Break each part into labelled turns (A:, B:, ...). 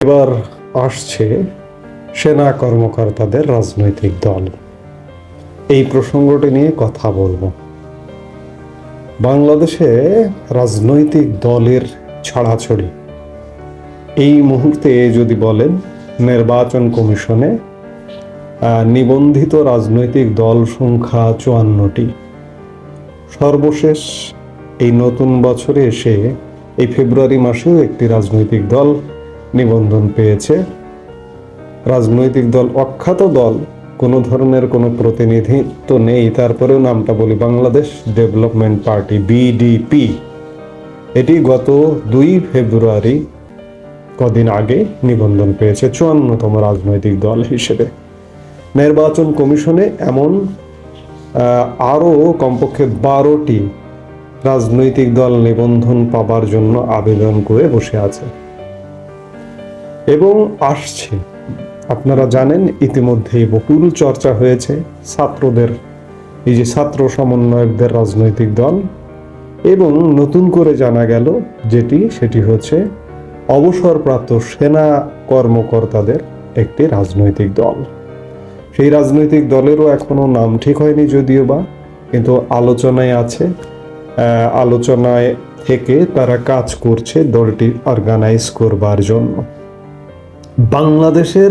A: এবার আসছে সেনা কর্মকর্তাদের রাজনৈতিক দল। এই প্রসঙ্গটি নিয়ে কথা বলব। বাংলাদেশে রাজনৈতিক দলের ছড়াছড়ি। এই মুহূর্তে যদি বলেন, নির্বাচন কমিশনে নিবন্ধিত রাজনৈতিক দল সংখ্যা চুয়ান্নটি। সর্বশেষ এই নতুন বছরে এসে এই ফেব্রুয়ারি মাসেও একটি রাজনৈতিক দল নিবন্ধন পেয়েছে। রাজনৈতিক দল অখ্যাত দল, কোনো ধরনের কোনো প্রতিনিধিত্ব নেই। তারপরেও নামটা বলি, বাংলাদেশ ডেভেলপমেন্ট পার্টি বিডিপি এটি গত দুই ফেব্রুয়ারি কদিন আগে নিবন্ধন পেয়েছে চুয়ান্নতম রাজনৈতিক দল হিসেবে। নির্বাচন কমিশনে এমন আরও কমপক্ষে বারোটি রাজনৈতিক দল নিবন্ধন পাবার জন্য আবেদন করে বসে আছে। এবং আসছে। আপনারা জানেন, ইতিমধ্যেই বহুল চর্চা হয়েছে ছাত্রদের, এই যে ছাত্র সমন্বয়কদের রাজনৈতিক দল, এবং নতুন করে জানা গেল যেটি, সেটি হচ্ছে অবসরপ্রাপ্ত সেনা কর্মকর্তাদের একটি রাজনৈতিক দল। সেই রাজনৈতিক দলেরও এখনও নাম ঠিক হয়নি যদিও বা, কিন্তু আলোচনায় আছে। আলোচনায় থেকে তারা কাজ করছে দলটি অর্গানাইজ করবার জন্য। বাংলাদেশের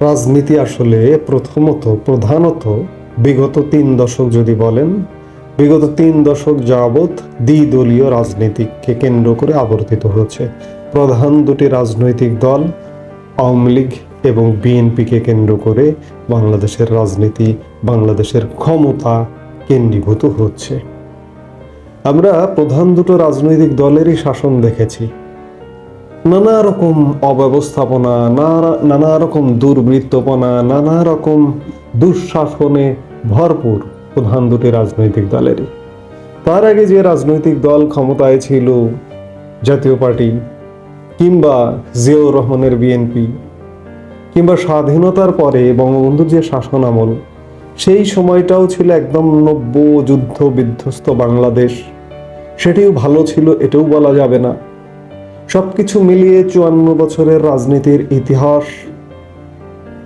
A: রাজনীতি আসলে প্রথমত, প্রধানত বিগত তিন দশক যদি বলেন, বিগত তিন দশক যাবৎ দ্বিদলীয় রাজনীতিকে কেন্দ্র করে আবর্তিত হচ্ছে প্রধান দুটি রাজনৈতিক দল, আওয়ামী লীগ এবং বিএনপিকে কেন্দ্র করে বাংলাদেশের রাজনীতি, বাংলাদেশের ক্ষমতা কেন্দ্রীভূত হচ্ছে। আমরা প্রধান দুটো রাজনৈতিক দলেরই শাসন দেখেছি। নানা রকম অব্যবস্থাপনা, নানা- রকম দুর্বৃত্তপনা, নানা রকম দুঃশাসনে ভরপুর প্রধান দুটি রাজনৈতিক দলেরই তার আগে যে রাজনৈতিক দল ক্ষমতায় ছিল জাতীয় পার্টি কিংবা জিয়াউর রহমানের বিএনপি কিংবা স্বাধীনতার পরে বঙ্গবন্ধুর যে শাসন আমল, সেই সময়টাও ছিল একদম নব্য যুদ্ধ বিধ্বস্ত বাংলাদেশ। সেটিও ভালো ছিল, এটাও বলা যাবে না। সবকিছু মিলিয়ে চুয়ান্ন বছরের রাজনীতির ইতিহাস,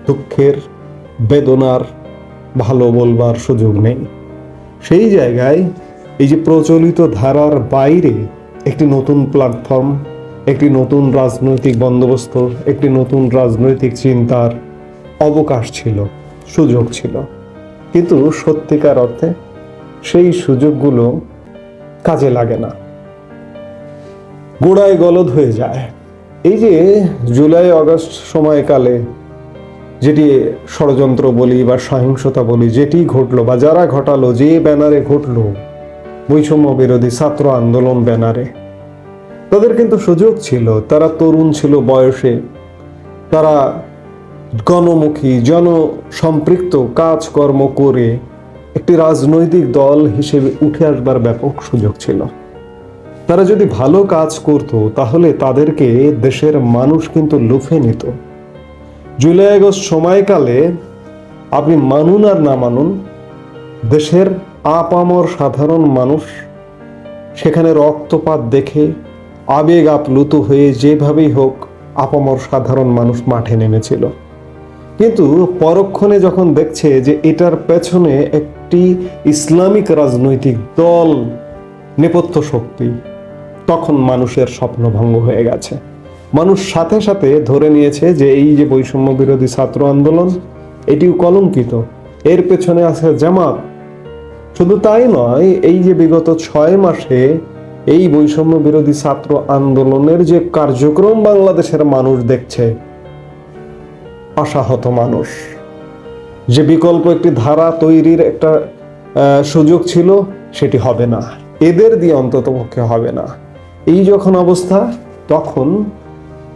A: দুঃখের, বেদনার, ভালো বলবার সুযোগ নেই। সেই জায়গায় এই যে প্রচলিত ধারার বাইরে একটি নতুন প্ল্যাটফর্ম একটি নতুন রাজনৈতিক বন্দোবস্ত, একটি নতুন রাজনৈতিক চিন্তার অবকাশ ছিল, সুযোগ ছিল। কিন্তু সত্যিকার অর্থে সেই সুযোগগুলো কাজে লাগে না। গোড়ায় গলদ হয়ে যায়। এই যে জুলাই অগস্ট সময়কালে যেটি ষড়যন্ত্র বলি বা সহিংসতা বলি, যেটি ঘটলো বা যারা ঘটালো, যে ব্যানারে ঘটলো, বৈষম্য বিরোধী ছাত্র আন্দোলন ব্যানারে, তাদের কিন্তু সুযোগ ছিল। তারা তরুণ ছিল বয়সে। তারা গণমুখী, জনসম্পৃক্ত কাজকর্ম করে একটি রাজনৈতিক দল হিসেবে উঠে আসবার ব্যাপক সুযোগ ছিল। তারা যদি ভালো কাজ করত, তাহলে তাদেরকে দেশের মানুষ কিন্তু লুফে নিত। জুলাই আগস্ট সময়কালে আপনি মানুন আর না মানুন, দেশের আপামর সাধারণ মানুষ, সেখানে রক্তপাত দেখে, আবেগ আপ্লুত হয়ে যেভাবেই হোক আপামর সাধারণ মানুষ মাঠে নেমেছিল। কিন্তু পরক্ষণে যখন দেখছে যে এটার পেছনে একটি ইসলামিক রাজনৈতিক দল নেপথ্য শক্তি তখন মানুষের স্বপ্নভঙ্গ হয়ে গেছে। মানুষ সাথে সাথে ধরে নিয়েছে যে এই যে বৈষম্য বিরোধী ছাত্র আন্দোলন, এটিও কলঙ্কিত। এর পেছনে আছে জামাত। শুধু তাই নয়, এই যে বিগত ছয় মাসে এই বৈষম্য বিরোধী ছাত্র আন্দোলনের যে কার্যক্রম বাংলাদেশের মানুষ দেখছে আশাহত মানুষ। যে বিকল্প একটি ধারা তৈরির একটা সুযোগ ছিল, সেটি হবে না। এদের দিয়ে অন্তত পক্ষে হবে না। এই যখন অবস্থা, তখন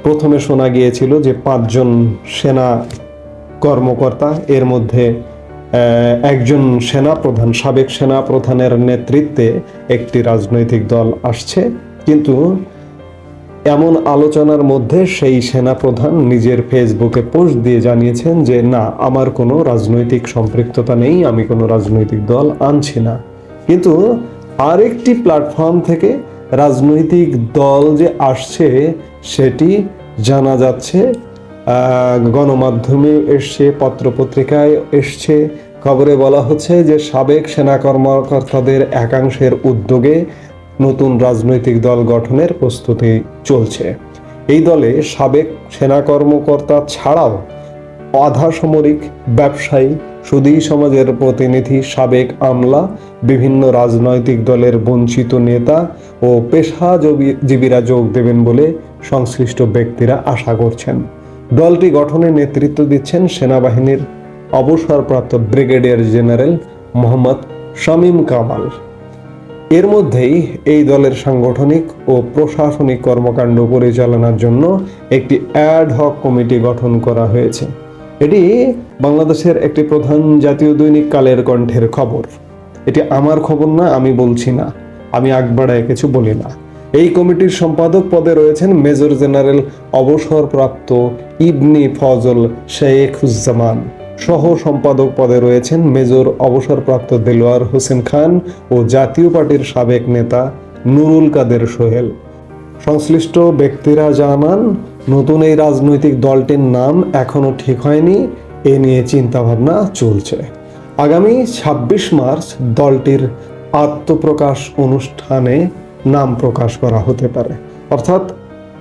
A: প্রথমে শোনা গিয়েছিল যে পাঁচজন সেনা কর্মকর্তা, এর মধ্যে একজন সেনা প্রধান সাবেক সেনা প্রধানের নেতৃত্বে একটি রাজনৈতিক দল আসছে। কিন্তু এমন আলোচনার মধ্যে সেই সেনা প্রধান নিজের ফেসবুকে পোস্ট দিয়ে জানিয়েছেন যে, না, আমার কোনো রাজনৈতিক সম্পৃক্ততা নেই, আমি কোনো রাজনৈতিক দল আনছি না। কিন্তু আরেকটি প্ল্যাটফর্ম থেকে রাজনৈতিক দল যে আসছে, সেটি জানা যাচ্ছে গণমাধ্যমে এসছে, পত্রপত্রিকায় এসছে। খবরে বলা হচ্ছে যে সাবেক সেনা কর্মকর্তাদের একাংশের উদ্যোগে নতুন রাজনৈতিক দল গঠনের প্রস্তুতি চলছে। এই দলে সাবেক সেনা কর্মকর্তা ছাড়াও আধা সামরিক ব্যবসায়ী, সুদী সমাজের প্রতিনিধি সাবেক আমলা, বিভিন্ন রাজনৈতিক দলের বঞ্চিত নেতা ও পেশাজীবীরা যোগ দেবেন বলে সংশ্লিষ্ট ব্যক্তিরা আশা করছেন। দলটি গঠনে নেতৃত্ব দিচ্ছেন সেনাবাহিনীর অবসরপ্রাপ্ত ব্রিগেডিয়ার জেনারেল মোহাম্মদ শামীম কামাল। এর মধ্যেই এই দলের সাংগঠনিক ও প্রশাসনিক কর্মকাণ্ড পরিচালনার জন্য একটি অ্যাড হক কমিটি গঠন করা হয়েছে। এটি বাংলাদেশের একটি প্রধান জাতীয় দৈনিক কালের কণ্ঠের খবর। এটি আমার খবর না, আমি বলছি না। আমি আগবাড়ায় কিছু বলি না। এই কমিটির সম্পাদক পদে রয়েছেন মেজর জেনারেল অবসরপ্রাপ্ত ইবনি ফজল শেখুজ্জামান। সহ সম্পাদক পদে রয়েছেন মেজর অবসরপ্রাপ্ত দেলোয়ার হোসেন খান ও জাতীয় পার্টির সাবেক নেতা নুরুল কাদের সোহেল। সংশ্লিষ্ট ব্যক্তিরা জানান নতুন এই রাজনৈতিক দলটির নাম এখনও ঠিক হয়নি, এ নিয়ে চিন্তাভাবনা চলছে। আগামী ছাব্বিশ মার্চ দলটির আত্মপ্রকাশ অনুষ্ঠানে নাম প্রকাশ করা হতে পারে। অর্থাৎ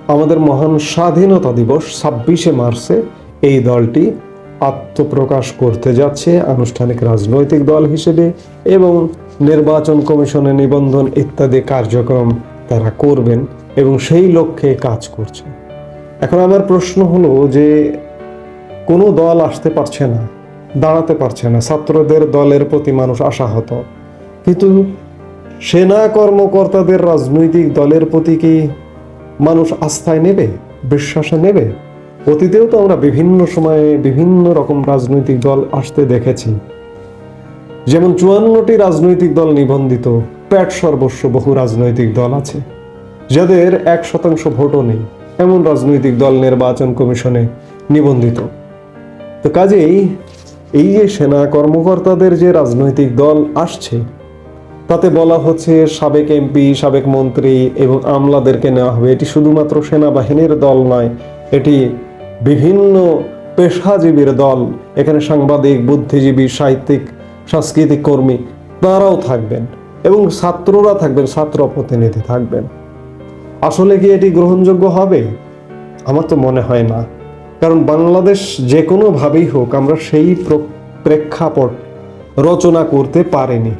A: আমাদের মহান স্বাধীনতা দিবস ছাব্বিশে মার্চে এই দলটি আত্মপ্রকাশ করতে যাচ্ছে আনুষ্ঠানিক রাজনৈতিক দল হিসেবে এবং নির্বাচন কমিশনে নিবন্ধন ইত্যাদি কার্যক্রম তারা করবেন এবং সেই লক্ষ্যে কাজ করছে। এখন আমার প্রশ্ন হলো যে কোনো দল আসতে পারছে না, দাঁড়াতে পারছে না, ছাত্রদের দলের প্রতি মানুষ আশাহত। কিন্তু সেনা কর্মকর্তাদের রাজনৈতিক দলের প্রতি কি মানুষ আস্থায় নেবে, বিশ্বাসে নেবে? অতীতেও তো আমরা বিভিন্ন সময়ে বিভিন্ন রকম রাজনৈতিক দল আসতে দেখেছি। যেমন চুয়ান্নটি রাজনৈতিক দল নিবন্ধিত, প্যাট সর্বস্ব বহু রাজনৈতিক দল আছে, যাদের এক শতাংশ ভোটও নেই। এমন রাজনৈতিক দল নির্বাচন কমিশনে নিবন্ধিত। তো কাজেই এই যে সেনা কর্মকর্তাদের যে রাজনৈতিক দল আসছে, তাতে বলা হচ্ছে সাবেক এমপি, সাবেক মন্ত্রী এবং আমলাদেরকে নেওয়া হবে। এটি শুধুমাত্র সেনাবাহিনীর দল নয়, এটি বিভিন্ন পেশাজীবীর দল, এখানে সাংবাদিক, বুদ্ধিজীবী, সাহিত্যিক, সাংস্কৃতিক কর্মী, তারাও থাকবেন এবং ছাত্ররা থাকবেন, ছাত্র প্রতিনিধি থাকবেন। আসলে কি এটি গ্রহণযোগ্য হবে? আমার তো মনে হয় না। কারণ বাংলাদেশ যে কোনোভাবেই হোক, আমরা সেই প্রেক্ষাপট রচনা করতে পারিনি।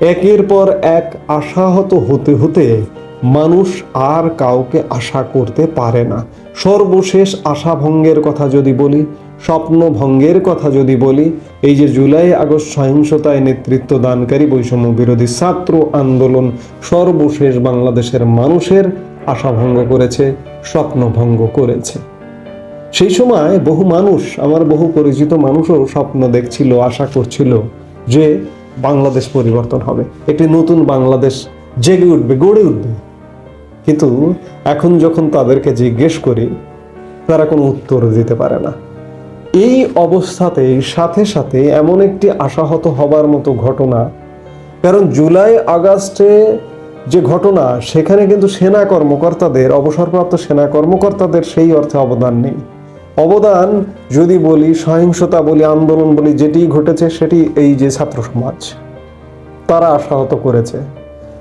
A: একের পর এক আশাহত হতে হতে মানুষ আর কাউকে আশা করতে পারে না। সর্বশেষ আশাভঙ্গের কথা যদি বলি, স্বপ্নভঙ্গের কথা যদি বলি, এই যে জুলাই আগস্ট সহিংসতায় নেতৃত্ব দানকারী বৈষম্য বিরোধী ছাত্র আন্দোলন সর্বশেষ বাংলাদেশের মানুষের আশাভঙ্গ করেছে স্বপ্নভঙ্গ করেছে। সেই সময় বহু মানুষ, আমার বহু পরিচিত মানুষও স্বপ্ন দেখছিল, আশা করছিল যে বাংলাদেশ পরিবর্তন হবে। একটি নতুন বাংলাদেশ জেগে উঠবে, গড়ে উঠবে। কিন্তু এখন যখন তাদেরকে জিজ্ঞেস করি, তারা কোনো উত্তর দিতে পারে না। এই অবস্থাতেই সাথে সাথে এমন একটি আশাহত হবার মতো ঘটনা, কারণ জুলাই আগস্টে যে ঘটনা, সেখানে কিন্তু সেনা কর্মকর্তাদের, অবসরপ্রাপ্ত সেনা কর্মকর্তাদের সেই অর্থে অবদান নেই। অবদান, যদি বলি, সহিংসতা বলি, আন্দোলন বলি, যেটি ঘটেছে, সেটি এই যে ছাত্র সমাজ। তারা আশাহত করেছে।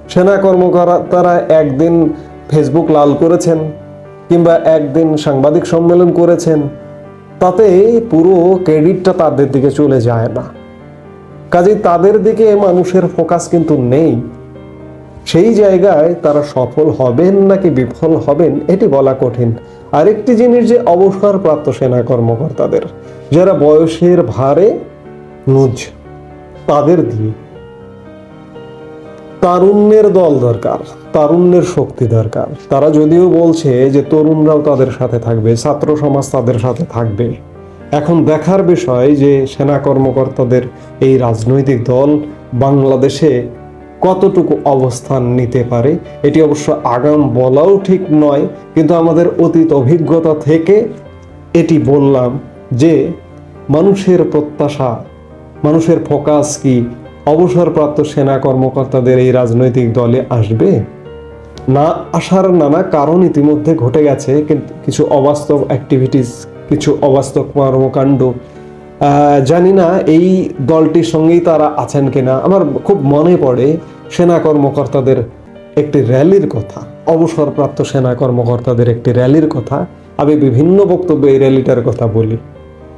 A: সেনা কর্মকর্তারা একদিন ফেসবুক লাল করেছেন, কিংবা একদিন সাংবাদিক সম্মেলন করেছেন, তাতে পুরো ক্রেডিটটা তাদের দিকে চলে যায় না। কাজেই তাদের দিকে মানুষের ফোকাস কিন্তু নেই। সেই জায়গায় তারা সফল হবেন নাকি বিফল হবেন, এটি বলা কঠিন। আরেকটি জিনিস যে অবসরপ্রাপ্ত সেনা কর্মকর্তাদের, যারা বয়সের ভারে নুজ, তাদের দিয়ে। তারুণ্যের দল দরকার, তারুণ্যের শক্তি দরকার। তারা যদিও বলছে যে তরুণরাও তাদের সাথে থাকবে, ছাত্র সমাজ তাদের সাথে থাকবে। এখন দেখার বিষয় যে সেনা কর্মকর্তাদের এই রাজনৈতিক দল বাংলাদেশে কতটুকু অবস্থান নিতে পারে, এটি অবশ্য আগাম বলাও ঠিক নয়, কিন্তু আমাদের অতীত অভিজ্ঞতা থেকে এটি বললাম যে মানুষের প্রত্যাশা, মানুষের ফোকাস কি? অবসরপ্রাপ্ত সেনা কর্মকর্তাদের এই রাজনৈতিক দলে আসবে? না আসার নানা কারণ ইতিমধ্যে ঘটে গেছে, কিন্তু কিছু অবাস্তব অ্যাক্টিভিটিস কিছু অবাস্তব কর্মকাণ্ড জানি না এই দলটির সঙ্গেই তারা আছেন কিনা। আমার খুব মনে পড়ে সেনা কর্মকর্তাদের একটি র্যালির কথা, অবসরপ্রাপ্ত সেনা কর্মকর্তাদের একটি র্যালির কথা, আমি বিভিন্ন বক্তব্যে এই র্যালিটার কথা বলি।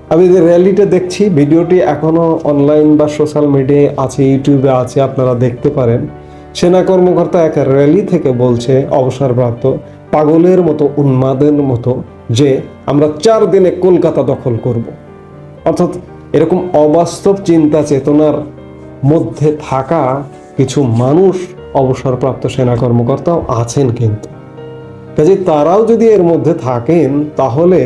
A: আমি যে র্যালিটা দেখছি, ভিডিওটি এখনও অনলাইন বা সোশ্যাল মিডিয়ায় আছে, ইউটিউবে আছে, আপনারা দেখতে পারেন। সেনা কর্মকর্তা এক র্যালি থেকে বলছে, অবসরপ্রাপ্ত পাগলের মতো, উন্মাদের মতো, যে আমরা চার দিনে কলকাতা দখল করব। অর্থাৎ এরকম অবাস্তব চিন্তা চেতনার মধ্যে থাকা কিছু মানুষ অবসরপ্রাপ্ত সেনা কর্মকর্তাও আছেন কিন্তু। কাজে তারাও যদি এর মধ্যে থাকেন, তাহলে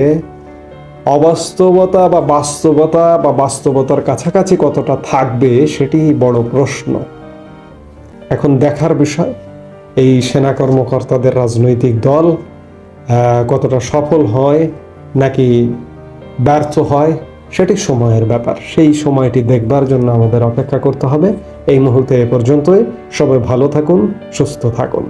A: অবাস্তবতা বা বাস্তবতা বা বাস্তবতার কাছাকাছি কতটা থাকবে সেটি বড় প্রশ্ন। এখন দেখার বিষয়, এই সেনা কর্মকর্তাদের রাজনৈতিক দল কতটা সফল হয়, নাকি ব্যর্থ হয় সেটি সময়ের ব্যাপার। সেই সময়টি দেখবার জন্য আমাদের অপেক্ষা করতে হবে। এই মুহূর্তে এ পর্যন্তই। সবাই ভালো থাকুন, সুস্থ থাকুন।